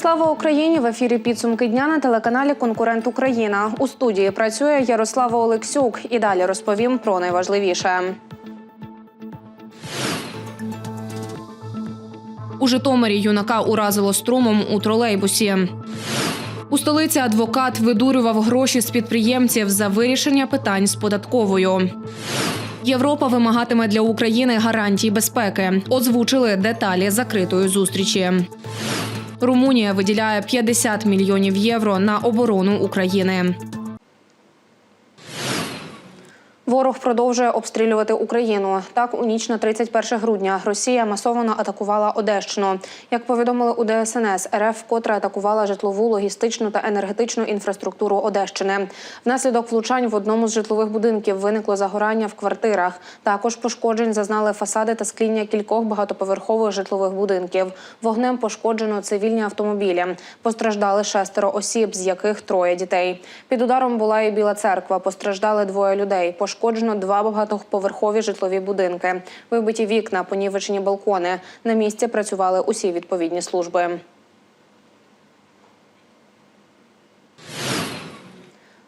Слава Україні! В ефірі підсумки дня на телеканалі Конкурент Україна. У студії працює Ярослава Олексюк. І далі розповім про найважливіше. У Житомирі юнака уразило струмом у тролейбусі. У столиці адвокат видурював гроші з підприємців за вирішення питань з податковою. Європа вимагатиме для України гарантій безпеки. Озвучили деталі закритої зустрічі. Румунія виділяє 50 мільйонів євро на оборону України. Ворог продовжує обстрілювати Україну. Так, у ніч на 31 грудня Росія масово атакувала Одещину. Як повідомили у ДСНС, РФ вкотре атакувала житлову, логістичну та енергетичну інфраструктуру Одещини. Внаслідок влучань в одному з житлових будинків виникло загорання в квартирах. Також пошкоджень зазнали фасади та скління кількох багатоповерхових житлових будинків. Вогнем пошкоджено цивільні автомобілі. Постраждали шестеро осіб, з яких троє дітей. Під ударом була і Біла церква. Постраждали двоє людей. Пошкоджено два багатоповерхові житлові будинки. Вибиті вікна, понівечені балкони. На місці працювали усі відповідні служби.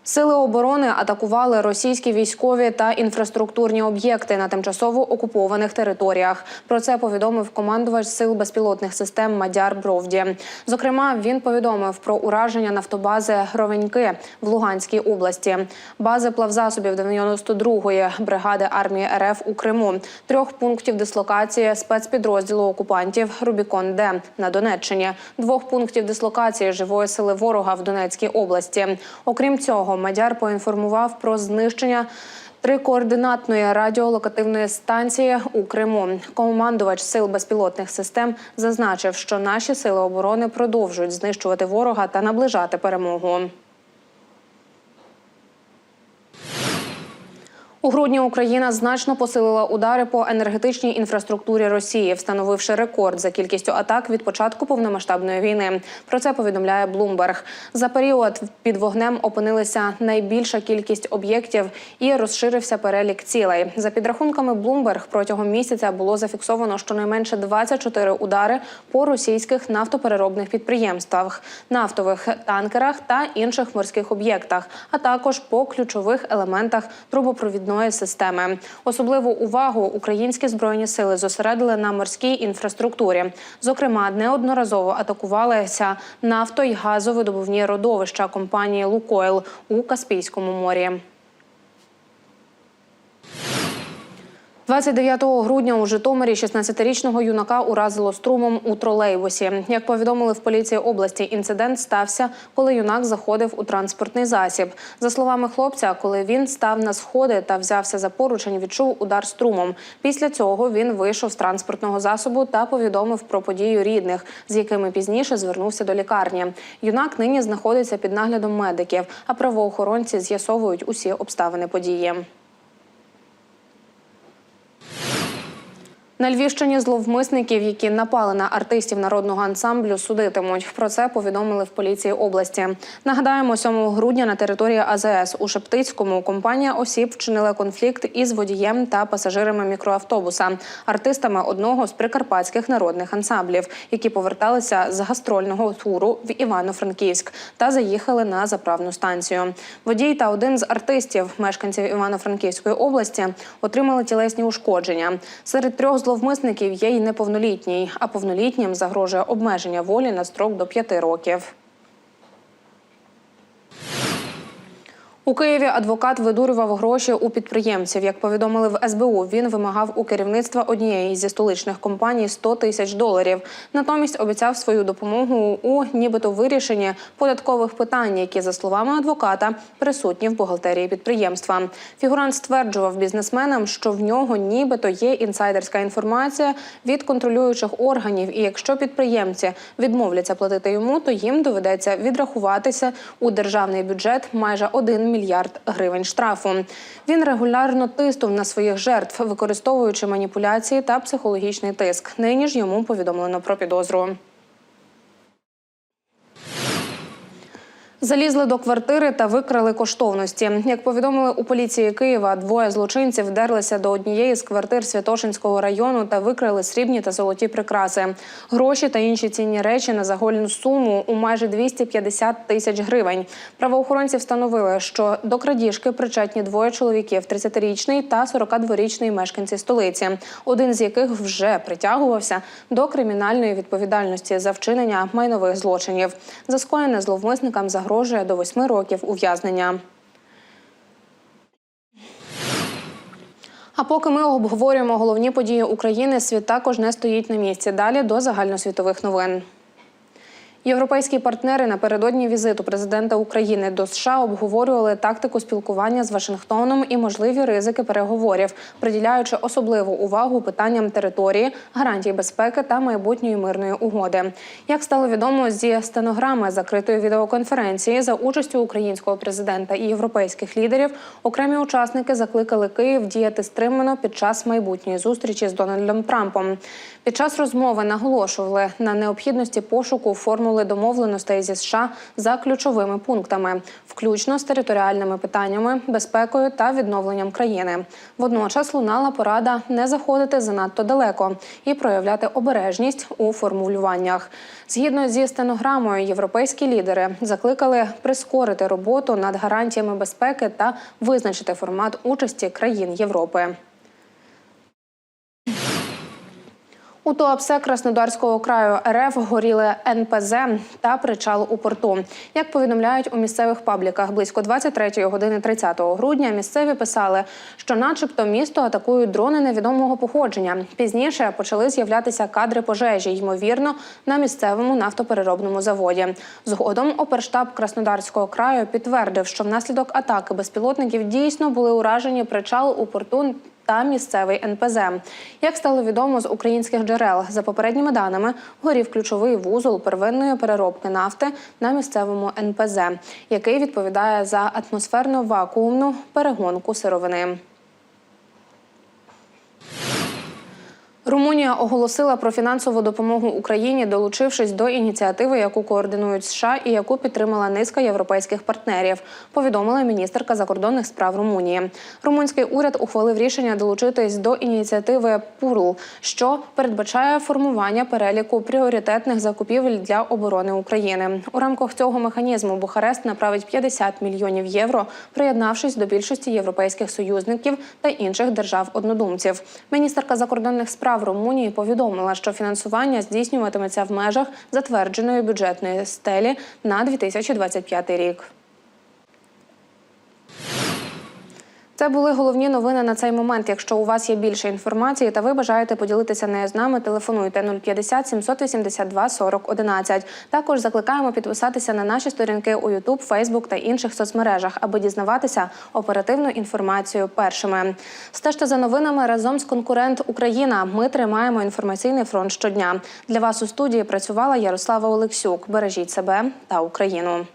Сили оборони атакували російські військові та інфраструктурні об'єкти на тимчасово окупованих територіях. Про це повідомив командувач сил безпілотних систем Мадяр Бровді. Зокрема, він повідомив про ураження нафтобази Гровеньки в Луганській області, бази плавзасобів 92-ї бригади армії РФ у Криму, трьох пунктів дислокації спецпідрозділу окупантів Рубікон Д на Донеччині, двох пунктів дислокації живої сили ворога в Донецькій області. Окрім цього, Мадяр поінформував про знищення. Трикоординатної радіолокативної станції у Криму командувач сил безпілотних систем зазначив, що наші сили оборони продовжують знищувати ворога та наближати перемогу. У грудні Україна значно посилила удари по енергетичній інфраструктурі Росії, встановивши рекорд за кількістю атак від початку повномасштабної війни. Про це повідомляє Bloomberg. За період під вогнем опинилися найбільша кількість об'єктів і розширився перелік цілей. За підрахунками Bloomberg, протягом місяця було зафіксовано щонайменше 24 удари по російських нафтопереробних підприємствах, нафтових танкерах та інших морських об'єктах, а також по ключових елементах трубопровідної системи. Особливу увагу українські збройні сили зосередили на морській інфраструктурі. Зокрема, неодноразово атакувалися нафто й газовидобувні родовища компанії Лукойл у Каспійському морі. 29 грудня у Житомирі 16-річного юнака уразило струмом у тролейбусі. Як повідомили в поліції області, інцидент стався, коли юнак заходив у транспортний засіб. За словами хлопця, коли він став на сходи та взявся за поручень, відчув удар струмом. Після цього він вийшов з транспортного засобу та повідомив про подію рідних, з якими пізніше звернувся до лікарні. Юнак нині знаходиться під наглядом медиків, а правоохоронці з'ясовують усі обставини події. На Львівщині зловмисників, які напали на артистів народного ансамблю, судитимуть. Про це повідомили в поліції області. Нагадаємо, 7 грудня на території АЗС у Шептицькому компанія осіб вчинила конфлікт із водієм та пасажирами мікроавтобуса, артистами одного з прикарпатських народних ансамблів, які поверталися з гастрольного туру в Івано-Франківськ та заїхали на заправну станцію. Водій та один з артистів, мешканців Івано-Франківської області, отримали тілесні ушкодження. Серед трьох зловмисників є й неповнолітній, а повнолітнім загрожує обмеження волі на строк до п'яти років. У Києві адвокат видурював гроші у підприємців. Як повідомили в СБУ, він вимагав у керівництва однієї зі столичних компаній 100 тисяч доларів. Натомість обіцяв свою допомогу у нібито вирішенні податкових питань, які, за словами адвоката, присутні в бухгалтерії підприємства. Фігурант стверджував бізнесменам, що в нього нібито є інсайдерська інформація від контролюючих органів. І якщо підприємці відмовляться платити йому, то їм доведеться відрахуватися у державний бюджет майже 1 мільярд гривень штрафу. Він регулярно тиснув на своїх жертв, використовуючи маніпуляції та психологічний тиск. Нині ж йому повідомлено про підозру. Залізли до квартири та викрали коштовності. Як повідомили у поліції Києва, двоє злочинців вдерлися до однієї з квартир Святошинського району та викрали срібні та золоті прикраси, гроші та інші цінні речі на загальну суму у майже 250 тисяч гривень. Правоохоронці встановили, що до крадіжки причетні двоє чоловіків: 30-річний та 42-річний мешканці столиці, один з яких вже притягувався до кримінальної відповідальності за вчинення майнових злочинів. За скоєне зловмисникам загрожує до восьми років ув'язнення. А поки ми обговорюємо головні події України, світ також не стоїть на місці. Далі до загальносвітових новин. Європейські партнери напередодні візиту президента України до США обговорювали тактику спілкування з Вашингтоном і можливі ризики переговорів, приділяючи особливу увагу питанням території, гарантій безпеки та майбутньої мирної угоди. Як стало відомо зі стенограми закритої відеоконференції за участю українського президента і європейських лідерів, окремі учасники закликали Київ діяти стримано під час майбутньої зустрічі з Дональдом Трампом. Під час розмови наголошували на необхідності пошуку формули домовленостей зі США за ключовими пунктами, включно з територіальними питаннями, безпекою та відновленням країни. Водночас лунала порада не заходити занадто далеко і проявляти обережність у формулюваннях. Згідно зі стенограмою, європейські лідери закликали прискорити роботу над гарантіями безпеки та визначити формат участі країн Європи. У ТОАПСЕ Краснодарського краю РФ горіли НПЗ та причал у порту. Як повідомляють у місцевих пабліках, близько 23 години 30 грудня місцеві писали, що, начебто, місто атакують дрони невідомого походження. Пізніше почали з'являтися кадри пожежі, ймовірно, на місцевому нафтопереробному заводі. Згодом оперштаб Краснодарського краю підтвердив, що внаслідок атаки безпілотників дійсно були уражені причал у порту та місцевий НПЗ. Як стало відомо з українських джерел, за попередніми даними горів ключовий вузол первинної переробки нафти на місцевому НПЗ, який відповідає за атмосферно-вакуумну перегонку сировини. Румунія оголосила про фінансову допомогу Україні, долучившись до ініціативи, яку координують США і яку підтримала низка європейських партнерів. Повідомила міністерка закордонних справ Румунії. Румунський уряд ухвалив рішення долучитись до ініціативи ПУРЛ, що передбачає формування переліку пріоритетних закупівель для оборони України. У рамках цього механізму Бухарест направить 50 мільйонів євро, приєднавшись до більшості європейських союзників та інших держав-однодумців. Міністерка закордонних справ Румунії повідомила, що фінансування здійснюватиметься в межах затвердженої бюджетної стелі на 2025 рік. Це були головні новини на цей момент. Якщо у вас є більше інформації та ви бажаєте поділитися нею з нами, телефонуйте 050 782 40 11. Також закликаємо підписатися на наші сторінки у YouTube, Facebook та інших соцмережах, аби дізнаватися оперативну інформацію першими. Стежте за новинами разом з конкурент Україна. Ми тримаємо інформаційний фронт щодня. Для вас у студії працювала Ярослава Олексюк. Бережіть себе та Україну.